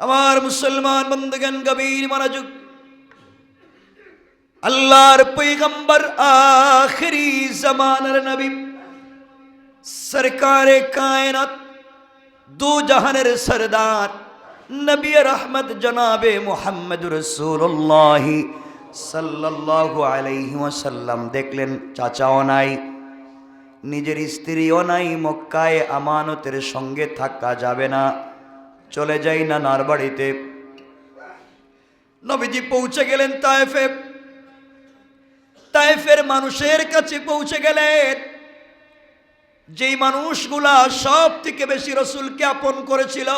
আমার মুসলমান বন্ধুগণ, গভীর মনোযোগ। আল্লাহর পৈগম্বর আখরি জামানার নবী, সরকারে কায়নাত, দু জাহানের সরদার, নবী রহমত জনাবে মোহাম্মদ রসুল্লাহ সাল্লাল্লাহু আলাইহি ওয়াসাল্লাম। দেখলেন চাচাও নাই, নিজের স্ত্রীও নাই, মক্কায় আমানতের সঙ্গে থাকা যাবে না। চলে যাই না নার বাড়িতে। নবীজি পৌঁছে গেলেন তায়েফে। তায়েফের মানুষের কাছে পৌঁছে গেলেন। যেই মানুষগুলা সব থেকে বেশি রসুলকে আপন করেছিল,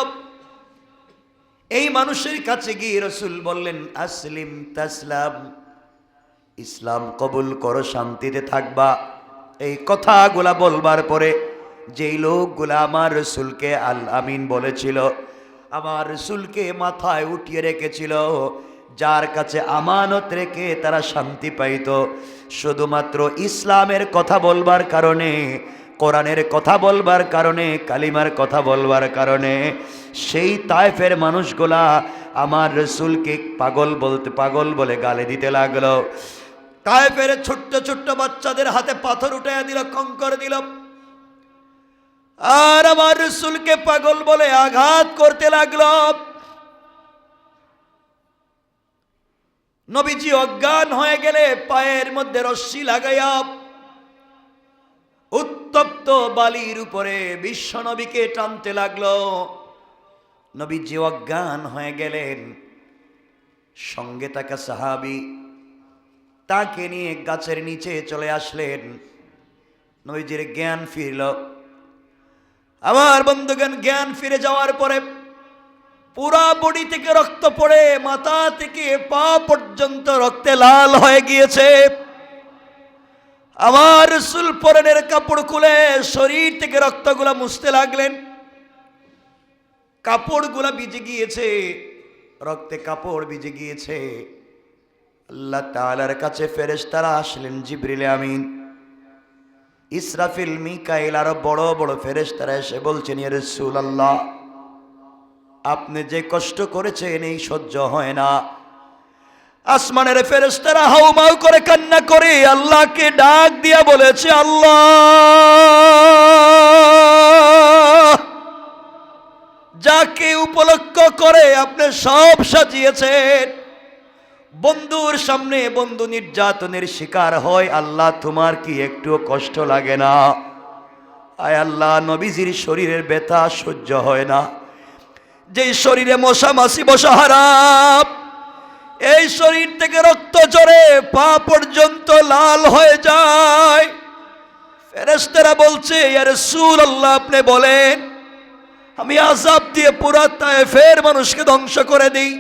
এই মানুষের কাছে গিয়ে রসুল বললেন, আসলিম তাসলাম, ইসলাম কবুল করো, শান্তিতে থাকবা। এই কথাগুলা বলবার পরে যেই লোকগুলা আমার রসুলকে আল আমিন বলেছিল আমার রসুলকে মাথায় উঠিয়ে রেখেছিল, যার কাছে আমানত রেখে তারা শান্তি পাইত। শুধুমাত্র ইসলামের কথা বলবার কারণে, কোরআনের কথা বলবার কারণে, কালিমার কথা বলবার কারণে, সেই তাইফের মানুষগুলা আমার রসুলকে পাগল বলতে, পাগল বলে গালে দিতে লাগল। তাইফের ছোট্ট ছোট্ট বাচ্চাদের হাতে পাথর উঠাইয়া দিল, কঙ্কর দিল আর আমার রসুলকে পাগল বলে আঘাত করতে লাগল। নবীজি অজ্ঞান হয়ে গেলে পায়ের মধ্যে রশ্মি লাগাইয়া উত্তপ্ত বালির উপরে বিশ্ব নবীকে টানতে লাগল। নবীজি অজ্ঞান হয়ে গেলেন। সঙ্গে থাকা সাহাবি তাকে নিয়ে গাছের নিচে চলে আসলেন। নবীজির জ্ঞান ফিরল। আমার বন্ধুগণ, জ্ঞান ফিরে যাওয়ার পরে পুরা বডি থেকে রক্ত পড়ে, মাথা থেকে পা পর্যন্ত রক্তে লাল হয়ে গিয়েছে। আমার রসুল পরনের কাপড় খুলে শরীর থেকে রক্তগুলা মুছতে লাগলেন। কাপড়গুলা ভিজে গিয়েছে, রক্তে কাপড় ভিজে গিয়েছে। আল্লাহ তালার কাছে ফেরেশতারা আসলেন, জিবরিলে আমিন। ইসরাফিল, মিকাইল আরও বড় বড় ফেরেশতারা এসে বলছেন, ইয়া রসুল আল্লাহ আপনি যে কষ্ট করেছেন এই সহ্য হয় না। আসমানের ফেরেশতারা হাউমাউ করে কান্না করে আল্লাহকে ডাক দিয়া বলেছে, আল্লাহ, যাকে উপলক্ষ করে আপনি সব সাজিয়েছেন বন্ধুর সামনে বন্ধু নির্যাতনের শিকার হয়, আল্লাহ তোমার কি একটু কষ্ট লাগে না? আয় আল্লাহ, নবীজির শরীরের ব্যথা সহ্য হয় না। যেই শরীরে মশা মাসি বসা হারাপ এই শরীর থেকে রক্ত জড়ে পা পর্যন্ত লাল হয়ে যায়। ফেরেস্তারা বলছে ইয়ার সুর আল্লাহ আপনি বলেন, আমি আজাব দিয়ে পুরা ফের মানুষকে ধ্বংস করে দিই।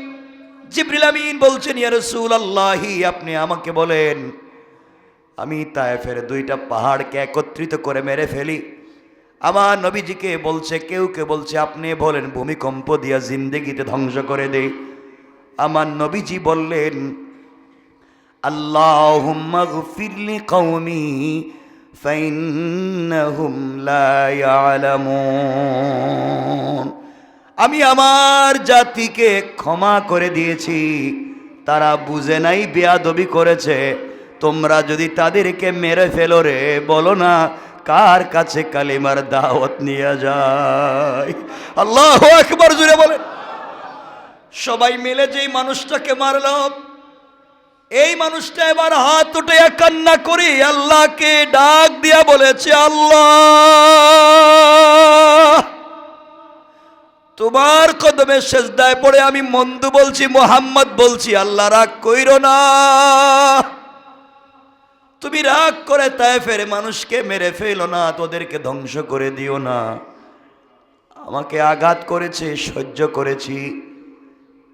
জিবরিল আমিন বলছেন, ইয়া রসুল আল্লাহি আপনি আমাকে বলেন, আমি তায়েফের দুইটা পাহাড়কে একত্রিত করে মেরে ফেলি। আমার নবীজিকে বলছে, কেউ কে বলছে, আপনি বলেন, ভূমিকম্প দিয়া জিন্দেগিতে ধ্বংস করে দেই আমার নবীজি বললেন আল্লাহ ফিরলি কৌমি ফাইন্নাহুম লা ইয়ালামুন। আমি আমার জাতিকে ক্ষমা করে দিয়েছি। তারা বুঝে নাই, বেয়াদবি করেছে। তোমরা যদি তাদেরকে মেরে ফেলো রে, বলো না কার কাছে কালিমার দাওয়াত নিয়ে যায়। আল্লাহ একবার জুড়ে বলেন। সবাই মিলে যেই মানুষটাকে মারল এই মানুষটা এবার হাত উঠে কান্না করি, আল্লাহকে ডাক দিয়া বলেছে, আল্লাহ! তোমার কদমে শেষদায় পড়ে আমি মন্দু বলছি, মোহাম্মদ বলছি, আল্লাহ রাগ কইর না। তুমি রাগ করে তাই ফেরে মানুষকে মেরে ফেলো না, তোদেরকে ধ্বংস করে দিও না। আমাকে আঘাত করেছে, সহ্য করেছি।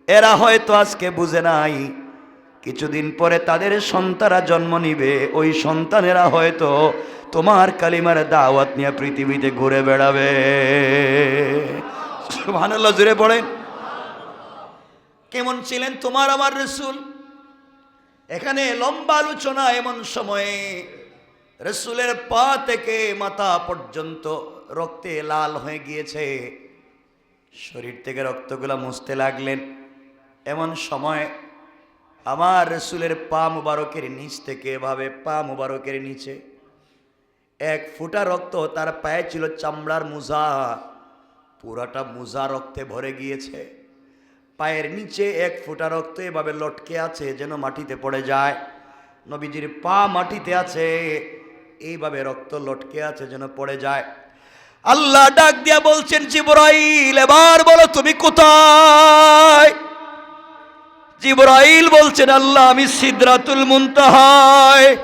এরা হয়তো আজকে বুঝে নাই, কিছুদিন পরে তাদের সন্তানরা জন্ম নিবে। ওই সন্তানেরা হয়তো তোমার কালিমার দাওয়াত নিয়ে পৃথিবীতে ঘুরে বেড়াবে। সুবহানাল্লাহ জুড়ে পড়েন কেমন ছিলেন তোমার আমার রসুল? এখানে লম্বা আলোচনা এমন সময়ে রসুলের পা থেকে মাথা পর্যন্ত রক্তে লাল হয়ে গিয়েছে। শরীর থেকে রক্তগুলা মুছতে লাগলেন। এমন সময় আমার রসুলের পা মুবারকের নিচ থেকে এভাবে পা মুবারকের নিচে এক ফুটা রক্ত তার পায়ে ছিল চামড়ার মুজা। পুরাটা মুজা রক্তে ভরে গিয়েছে। পায়ের নিচে এক ফোঁটা রক্ত এভাবে লটকে আছে যেন মাটিতে পড়ে যায়। নবীজির পা মাটিতে আছে, এইভাবে রক্ত লটকে আছে যেন পড়ে যায়। আল্লাহ ডাক দিয়া বলছেন, জিবরাইল, এবার বলো তুমি কোথায়? জিবরাইল বলছেন, আল্লাহ, আমি সিদরাতুল মুনতাহায়।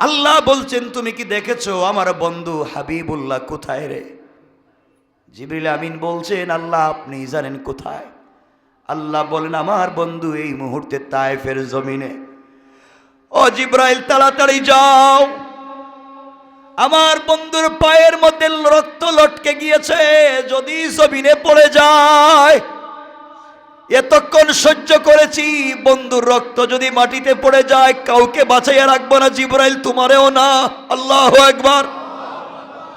আল্লাহ বলছেন, তুমি কি দেখেছ? আমার বন্ধু হাবিবুল্লাহ কোথায় রে? জিবরিল আমিন বলছেন, আল্লাহ, আপনি জানেন কোথায়? আল্লাহ বলেন, আমার বন্ধু এই মুহূর্তে তায়েফের জমিনে। ও জিব্রাইল, তাড়াতাড়ি যাও। আমার বন্ধুর পায়ের মধ্যে রক্ত লটকে গিয়েছে, যদি জমিনে পড়ে যায়। এতক্ষণ সহ্য করেছি, বন্ধুর রক্ত যদি মাটিতে পড়ে যায়, কাউকে বাঁচাইয়া রাখব না জিব্রাইল, তোমারেও না। আল্লাহ একবার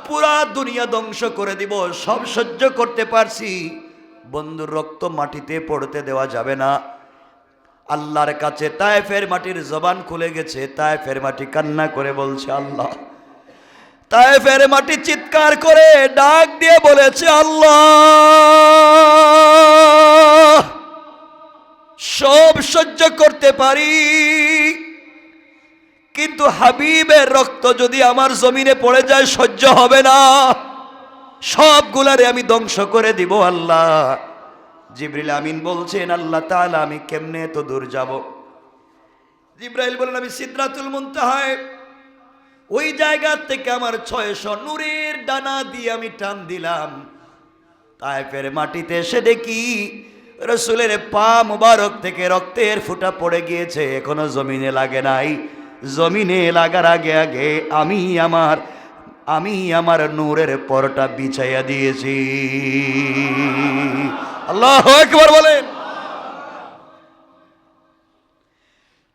পুরা দুনিয়া ধ্বংস করে দিব, সব সহ্য করতে পারছি। বন্ধুর রক্ত মাটিতে পড়তে দেওয়া যাবে না। আল্লাহর কাছে তায়েফের মাটির জবান খুলে গেছে, তায়েফের মাটি কান্না করে বলছে আল্লাহ। তায়েফের মাটি চিৎকার করে ডাক দিয়ে বলেছে আল্লাহ। সব সহ্য করতে পারি। কিন্তু হাবিবের রক্ত যদি আমার জমিনে পড়ে যায়, সহ্য হবে না। সবগুলারে আমি ধ্বংস করে দিব আল্লাহ। জিব্রিল আমিন বলছেন, আল্লাহ তাআলা, আমি কেমনে তো দূর যাব? জিব্রাইল বলেন আমি সিদ্রাতুল মুনতাহায়। ওই জায়গা থেকে আমার ছয়শো নূরের ডানা দিয়ে আমি টান দিলাম। তাইফের মাটিতে এসে দেখি, রসুলের পা মুবারক থেকে রক্তের ফুটা পড়ে গিয়েছে। এখনও জমিনে লাগে নাই। জমিনে লাগার আগে আগে আমি আমার আমি আমার নূরের পরটা বিছাইয়া দিয়েছি। আল্লাহ একবার বলেন।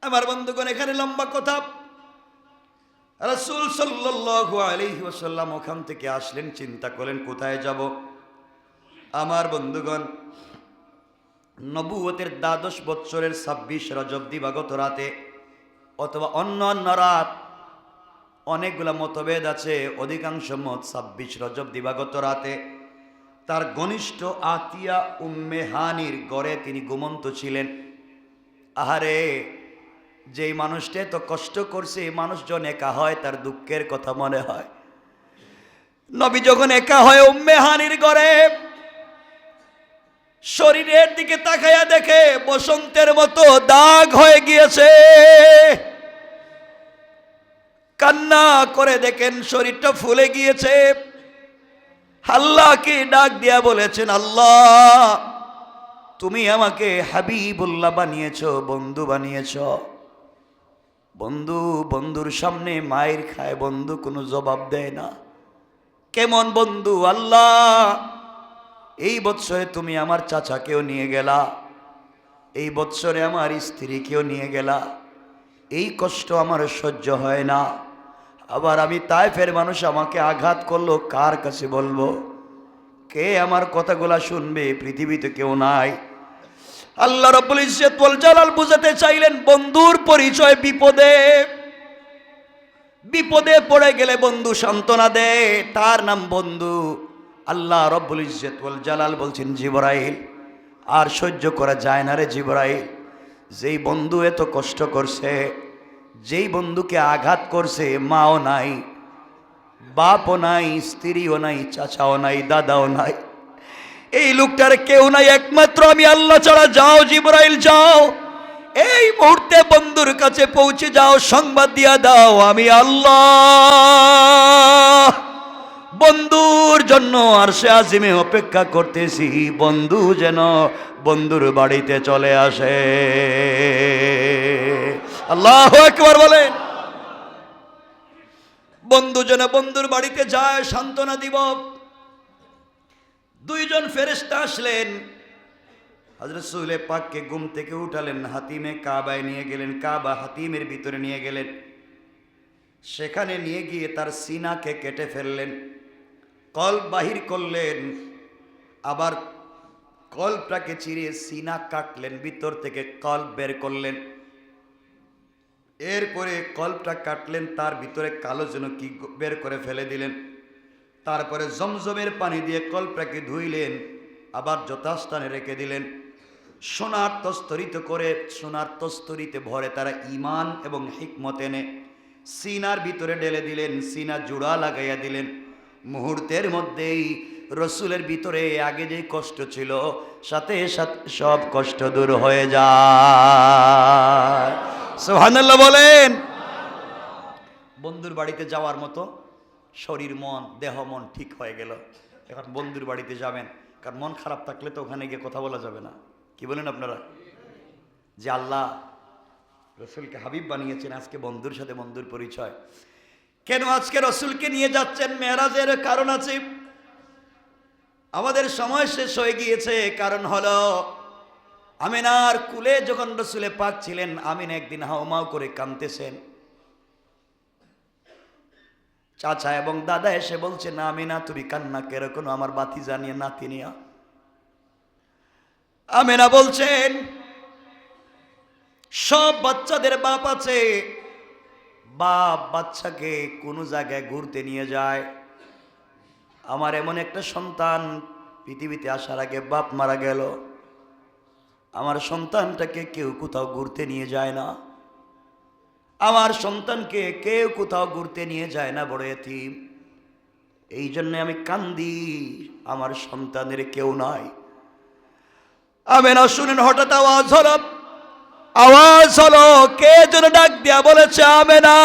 আমার বন্ধুগণ, এখানে লম্বা কথা। রসুল আলাইহি ওয়াসাল্লাম ওখান থেকে আসলেন, চিন্তা করলেন, কোথায় যাব? আমার বন্ধুগণ নবুয়তের দ্বাদশ বৎসরের ছাব্বিশ রজব দিবাগত রাতে অথবা অন্য অন্য রাত অনেকগুলা মতভেদ আছে। অধিকাংশ মত ছাব্বিশ রজব দিবাগত রাতে। তার ঘনিষ্ঠ আতিয়া উম্মেহানির গড়ে তিনি ঘুমন্ত ছিলেন। আহারে, যেই মানুষটা তো কষ্ট করছে, এই মানুষজন একা হয়, তার দুঃখের কথা মনে হয়। নবী যখন একা হয় উম্মেহানির গড়ে শরীরের দিকে তাকাইয়া দেখে বসন্তের মতো দাগ হয়ে গিয়েছে। কান্না করে দেখেন শরীরটা ফুলে গিয়েছে। আল্লাহকে ডাক দিয়া বলেছেন, আল্লাহ, তুমি আমাকে হাবিবুল্লাহ বানিয়েছ, বন্ধু বানিয়েছ। বন্ধু, বন্ধুর সামনে মায়ের খায়, বন্ধু কোনো জবাব দেয় না। কেমন বন্ধু, আল্লাহ, এই বৎসরে তুমি আমার চাচাকেও নিয়ে গেলা। এই বৎসরে আমার স্ত্রীকেও নিয়ে গেলা। এই কষ্ট আমার সহ্য হয় না। আবার আমি তাই ফের মানুষ, আমাকে আঘাত করল, কার কাছে বলব? কে আমার কথাগুলা শুনবে? পৃথিবীতে কেউ নাই। আল্লাহ রব্বুল ইজ্জত ওয়াল জালাল বুঝাতে চাইলেন, বন্ধুর পরিচয় বিপদে। বিপদে পড়ে গেলে বন্ধু সান্ত্বনা দে, তার নাম বন্ধু। আল্লাহ রব্বুল ইজ্জত ওয়াল জালাল বলছেন, জিবরাইল, আর সহ্য করা যায় না রে জিবরাইল। যেই বন্ধু এত কষ্ট করছে যেই বন্ধুকে আঘাত করছে, মাও নাই, বাপও নাই, স্ত্রীও নাই, চাচাও নাই, দাদাও নাই। এই লোকটার কেউ নাই, একমাত্র আমি আল্লাহ ছাড়া। যাও জিব্রাইল, যাও। এই মুহূর্তে বন্ধুর কাছে পৌঁছে যাও, সংবাদ দিয়া দাও, আমি আল্লাহ। বন্ধুর জন্য আর সে আজিমে অপেক্ষা করতেছি। বন্ধু যেন বন্ধুর বাড়িতে চলে আসে। আল্লাহ একবার বলেন। বন্ধু যেন বন্ধুর বাড়িতে যায়, সান্ত্বনা দিব। দুইজন ফেরেস্তা আসলেন। হজরত পাককে ঘুম থেকে উঠালেন, হাতিমে কাবায় নিয়ে গেলেন, কাবা হাতিমের ভিতরে নিয়ে গেলেন। সেখানে নিয়ে গিয়ে তার সিনাকে কেটে ফেললেন। কল বাহির করলেন, আবার কল্পটাকে চিরে সিনা কাটলেন, ভিতর থেকে কল বের করলেন। এরপরে কল্পটা কাটলেন, তার ভিতরে কালো যেন কি বের করে ফেলে দিলেন। তারপরে জমজমের পানি দিয়ে কল্পটাকে ধুইলেন, আবার যথাস্থানে রেখে দিলেন। সোনার তস্তরিত করে, সোনার তস্তরিতে ভরে তারা ইমান এবং হিকমত এনে সিনার ভিতরে ঢেলে দিলেন, সিনা জোড়া লাগাইয়া দিলেন। মুহূর্তের মধ্যেই রসুলের ভিতরে আগে যে কষ্ট ছিল, সাথে সাথে সব কষ্ট দূর হয়ে যায়। সোহানাল্লাহ বলেন। বন্ধুর বাড়িতে যাওয়ার মতো শরীর, মন, দেহ, মন ঠিক হয়ে গেল। এখন বন্ধুর বাড়িতে যাবেন, কারণ মন খারাপ থাকলে তো ওখানে গিয়ে কথা বলা যাবে না। কি বলেন আপনারা? যে আল্লাহ রসুলকে হাবিব বানিয়েছেন, আজকে বন্ধুর সাথে বন্ধুর পরিচয়। কেন আজকে রসুলকে নিয়ে যাচ্ছেন? মেয়েরাজের কারণ আছে। আমাদের সময় শেষ হয়ে গিয়েছে, কারণ হলো আমিনার কুলে যখন রসুলে পাক ছিলেন, আমিন একদিন হাউমাউ করে কাঁদতেছেন। চাচা এবং দাদা এসে বলছে, না আমিনা, তুমি কান্না কেরকম আমার বাতি জানিয়ে নাতি নিয়া। আমিনা বলছেন, সব বাচ্চাদের বাপ আছে বাপ বাচ্চাকে কোনো জায়গায় ঘুরতে নিয়ে যায়। আমার এমন একটা সন্তান পৃথিবীতে আসার আগে বাপ মারা গেল। আমার সন্তানটাকে কেউ কোথাও ঘুরতে নিয়ে যায় না। আমার সন্তানকে কেউ কোথাও ঘুরতে নিয়ে যায় না, বড় এতিম। এই জন্য আমি কান্দি, আমার সন্তানের কেউ নাই। আমি না শুনেন, হঠাৎ আওয়াজ হলো আওয়াজ হলো কে যেন ডাক দিয়া বলেছে আমি। না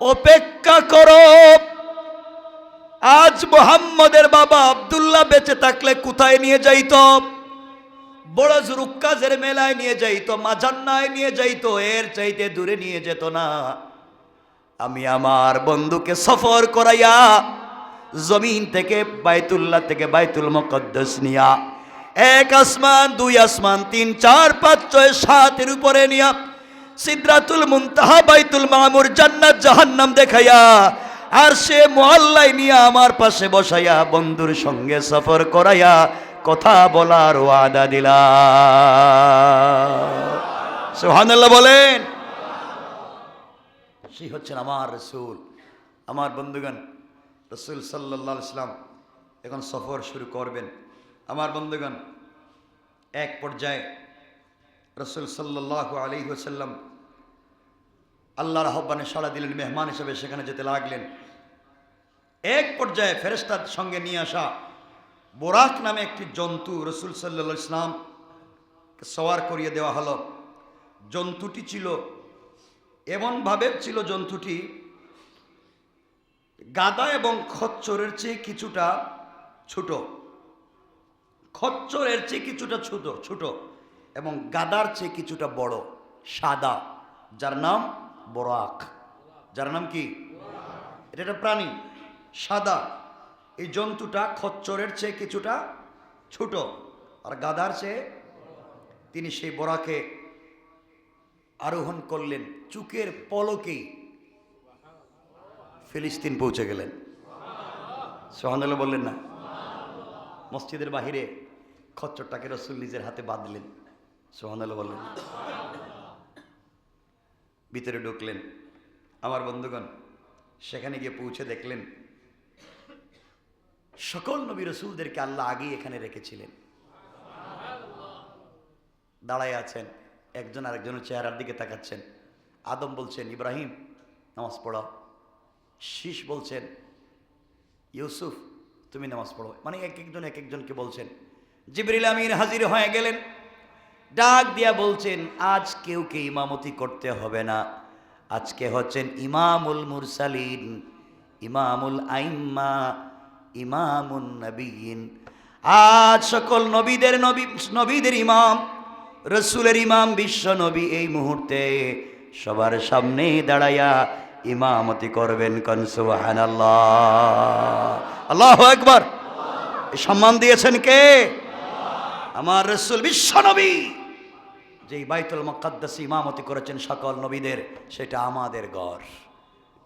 অপেক্ষা করো। আজ মোহাম্মদের বাবা আব্দুল্লাহ বেঁচে থাকলে কোথায় নিয়ে যাইত? বড় জুরুক্কাজের মেলায় নিয়ে যাইতো মাঝান্নায় নিয়ে যাইতো, এর চাইতে দূরে নিয়ে যেত না। আমি আমার বন্ধুকে সফর করাইয়া জমিন থেকে বাইতুল্লাহ থেকে বাইতুল মুকদ্দাস নিয়া এক আসমান, দুই আসমান, তিন, চার, পাঁচ, ছয়, সাতের উপরে নিয়া সিদ্রাতুল মুনতাহা, বাইতুল মামুর জান্নাত জাহান্নাম দেখাইয়া আর সে মোয়াল্লাই নিয়ে আমার পাশে বসাইয়া বন্ধুর সঙ্গে সফর করাইয়া কথা বলার ওয়াদা দিলা। সুহানাল্লাহ বলেন। সেই হচ্ছেন আমার রসুল। আমার বন্ধুগণ, রসুল সাল্লাহ ইসলাম এখন সফর শুরু করবেন। আমার বন্ধুগণ, এক পর্যায়ে রসুল সাল্লাহ আলী ওসাল্লাম আল্লাহর আহ্বানে সাড়া দিলেন, মেহমান হিসেবে সেখানে যেতে লাগলেন। এক পর্যায়ে ফেরেস্তার সঙ্গে নিয়ে আসা বোরাক নামে একটি জন্তু রসুল সাল্লা ইসলাম সওয়ার করিয়ে দেওয়া হলো। জন্তুটি ছিল, এমনভাবে ছিল জন্তুটি গাদা এবং খচ্চরের চেয়ে কিছুটা ছোট। খচ্চরের চেয়ে কিছুটা ছোট ছোট এবং গাদার চেয়ে কিছুটা বড়, সাদা, যার নাম বরাক। যার নাম কি? এটা একটা প্রাণী, সাদা। এই জন্তুটা খচ্চরের চেয়ে কিছুটা ছোট আর গাদার চেয়ে তিনি সেই বরাকে আরোহণ করলেন, চুকের পলকেই ফিলিস্তিন পৌঁছে গেলেন। সোহানাল্লাহ বললেন না? মসজিদের বাহিরে খচ্চরটাকে রসুল নিজের হাতে বাঁধলেন সোহানাল্লাহ বললেন। ভিতরে ঢুকলেন। আমার বন্ধুগণ, সেখানে গিয়ে পৌঁছে দেখলেন, সকল নবী রসুলদেরকে আল্লাহ আগেই এখানে রেখেছিলেন। দাঁড়ায় আছেন, একজন আরেকজনের চেহারার দিকে তাকাচ্ছেন। আদম বলছেন, ইব্রাহিম, নামাজ পড়াও শীষ বলছেন, ইউসুফ, তুমি নামাজ পড়ো। মানে এক একজন এক একজনকে বলছেন জিবরিল আমির হাজির হয়ে গেলেন। ডাক দিয়া বলছেন, আজ কেউ কে ইমামতি করতে হবে না। আজকে হচ্ছেন ইমামুল মুরসালিন, ইমামুল আইম্মা, ইমামুন নবীন। আজ সকল নবীদের নবী, নবীদের ইমাম, রসুলের ইমাম, বিশ্ব নবী এই মুহূর্তে সবার সামনে দাঁড়াইয়া ইমামতি করবেন কনসুহান আল্লাহ আল্লাহ একবার সম্মান দিয়েছেন কে? আমার রসুল বিশ্ব নবী। যেই বাইতুল মকাদ্দাস ইমামতি করেছেন সকল নবীদের, সেটা আমাদের গড়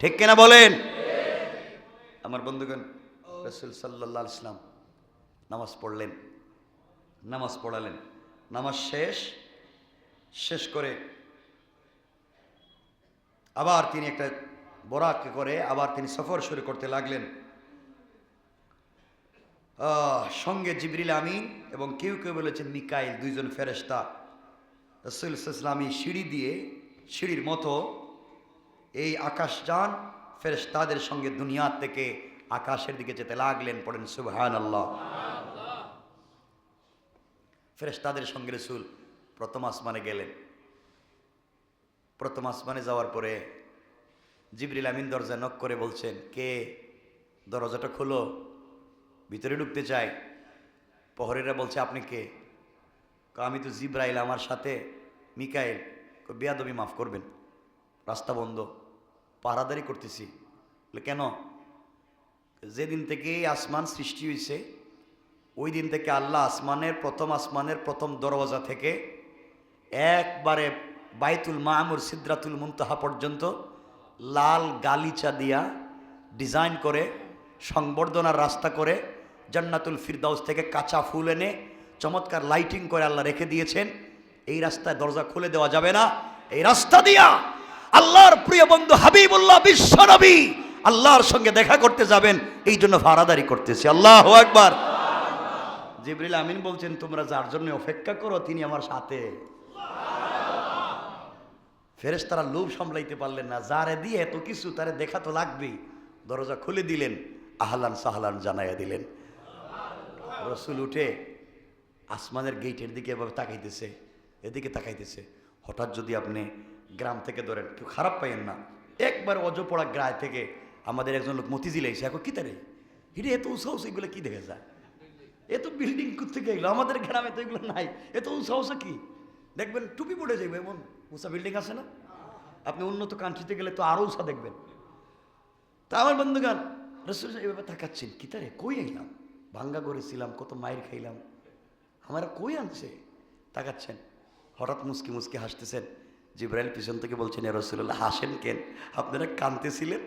ঠিক কিনা বলেন? আমার বন্ধুগণ, রসুল সাল্লাহ ইসলাম নামাজ পড়লেন, নামাজ পড়ালেন। নামাজ শেষ শেষ করে আবার তিনি একটা বরাক করে আবার তিনি সফর শুরু করতে লাগলেন। সঙ্গে জিবরিল আমিন এবং কেউ কেউ বলেছেন মিকাইল, দুইজন ফেরেশতা। রসুল ইসলামী সিঁড়ি দিয়ে, সিঁড়ির মতো এই আকাশযান ফেরেশতাদের সঙ্গে দুনিয়া থেকে আকাশের দিকে যেতে লাগলেন, পড়েন সুবহান আল্লাহ ফেরেশতাদের সঙ্গে রসুল প্রথম আসমানে গেলেন। প্রথম আসমানে যাওয়ার পরে জিবরিল আমিন দরজা নক করে বলছেন, কে? দরজাটা খোলো। ভিতরে ঢুকতে চাই প্রহরীরা বলছে আপনি কে? আমি তো জিব্রাইল আমার সাথে মিকাইল। কয়, বেয়াদবি মাফ করবেন। রাস্তা বন্ধ। পাহারাদারি করতেছি। কেন? যেদিন থেকে আসমান সৃষ্টি হয়েছে ওই দিন থেকে আল্লাহ আসমানের প্রথম আসমানের প্রথম দরওয়াজা থেকে একবারে বাইতুল মামুর সিদ্রাতুল মুনতাহা পর্যন্ত লাল গালিচা দিয়া ডিজাইন করে সংবর্ধনার রাস্তা করে জান্নাতুল ফিরদাউস থেকে কাঁচা ফুল এনে চমৎকার লাইটিং করে আল্লাহ রেখে দিয়েছেন। এই রাস্তায় দরজা খুলে দেওয়া যাবে না। এই রাস্তা দিয়া আল্লাহর প্রিয় বন্ধু হাবিবুল্লাহ বিশ্বনবী আল্লাহর সঙ্গে দেখা করতে যাবেন। এই জন্য ভাড়াদারি করতেছি। আল্লাহ একবার জিবরিল আমিন বলছেন, তোমরা যার জন্য অপেক্ষা করো, তিনি আমার সাথে। ফেরেস তারা লোভ সামলাইতে পারলেন না। যারে দিয়ে এত কিছু, তারে দেখা তো লাগবেই। দরজা খুলে দিলেন। আহলান সাহলান জানাইয়া দিলেন। রসুল উঠে আসমানের গেটের দিকে এভাবে তাকাইতেছে, এদিকে তাকাইতেছে। হঠাৎ যদি আপনি গ্রাম থেকে ধরেন, কেউ খারাপ পাইয়েন না। একবার অজপড়া গ্রায় থেকে আমাদের একজন লোক মতিঝিল এসে, এখন কি তারে? হিরে, এত উৎসাহ এগুলো কি দেখে যায়? এত বিল্ডিং থেকে এগুলো আমাদের গ্রামে তো এগুলো নাই। এত উৎসাহ কি? দেখবেন টুপি পড়ে যাবে এমন উঁচা বিল্ডিং আছে না? আপনি উন্নত কান্ট্রিতে গেলে তো আরও উঁচা দেখবেন। তা আমার বন্ধুগান রসুল এভাবে তাকাচ্ছেন, কি তারে? কই আইলাম? ভাঙ্গা করেছিলাম, কত মায়ের খাইলাম। আমার কই আনছে? তাকাচ্ছেন। হঠাৎ মুসকি মুসকি হাসতেছেন। জিব্রাইল পিছন থেকে বলছেন রসুল্লাহ হাসেন কেন? আপনারা কানতেছিলেন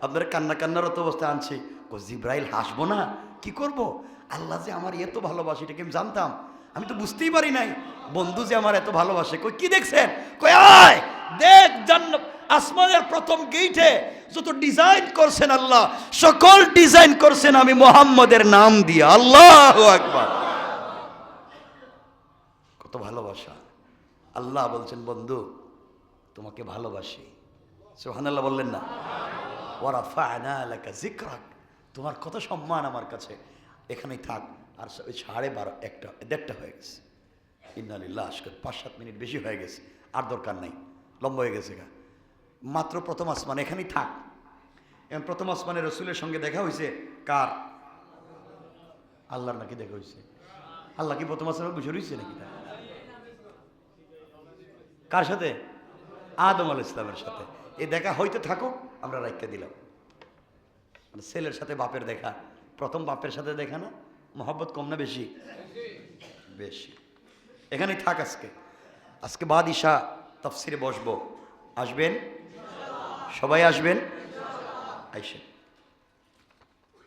আপনারা কান্না কান্নারত অবস্থায় আনছি। ও জিব্রাইল, হাসবো না? কি করব? আল্লাহ যে আমার এত ভালোবাসে এটাকে আমি জানতাম? আমি তো বুঝতেই পারি নাই। বন্ধু যে আমার এত ভালোবাসে, কই, কি দেখছেন? কই, আয়, দেখ জান্নাত আসমানের প্রথম গেইটে যত ডিজাইন করছেন আল্লাহ, সকল ডিজাইন করছেন আমি মোহাম্মদের নাম দিয়ে। আল্লাহ আকবার। কত ভালোবাসা। আল্লাহ বলছেন, বন্ধু, তোমাকে ভালোবাসি। সোহানাল্লাহ বললেন না। ওরা ফায়না এলাকা জিক্রাক তোমার কত সম্মান আমার কাছে। এখানেই থাক। আর ওই সাড়ে বারো, একটা, দেড়টা হয়ে গেছে। ইন্নালিল্লাহ আজকের পাঁচ সাত মিনিট বেশি হয়ে গেছে। আর দরকার নাই। লম্বা হয়ে গেছে গা। মাত্র প্রথম আসমান, এখানেই থাক। এবং প্রথম আসমানে রসুলের সঙ্গে দেখা হয়েছে, কার? আল্লাহর নাকি দেখা হয়েছে। আল্লাহ কি প্রথম আসমানে বসে রয়েছে নাকি? কার সাথে? আদম আল ইসলামের সাথে। এই দেখা হইতে থাকো, আমরা রাইখা দিলাম। মানে ছেলের সাথে বাপের দেখা, প্রথম বাপের সাথে দেখা না? মহব্বত কম না বেশি? বেশি। এখানেই থাক আজকে। আজকে বাদ ইশা তফসিরে বসবো। আসবেন? সবাই আসবেন? আইসেন।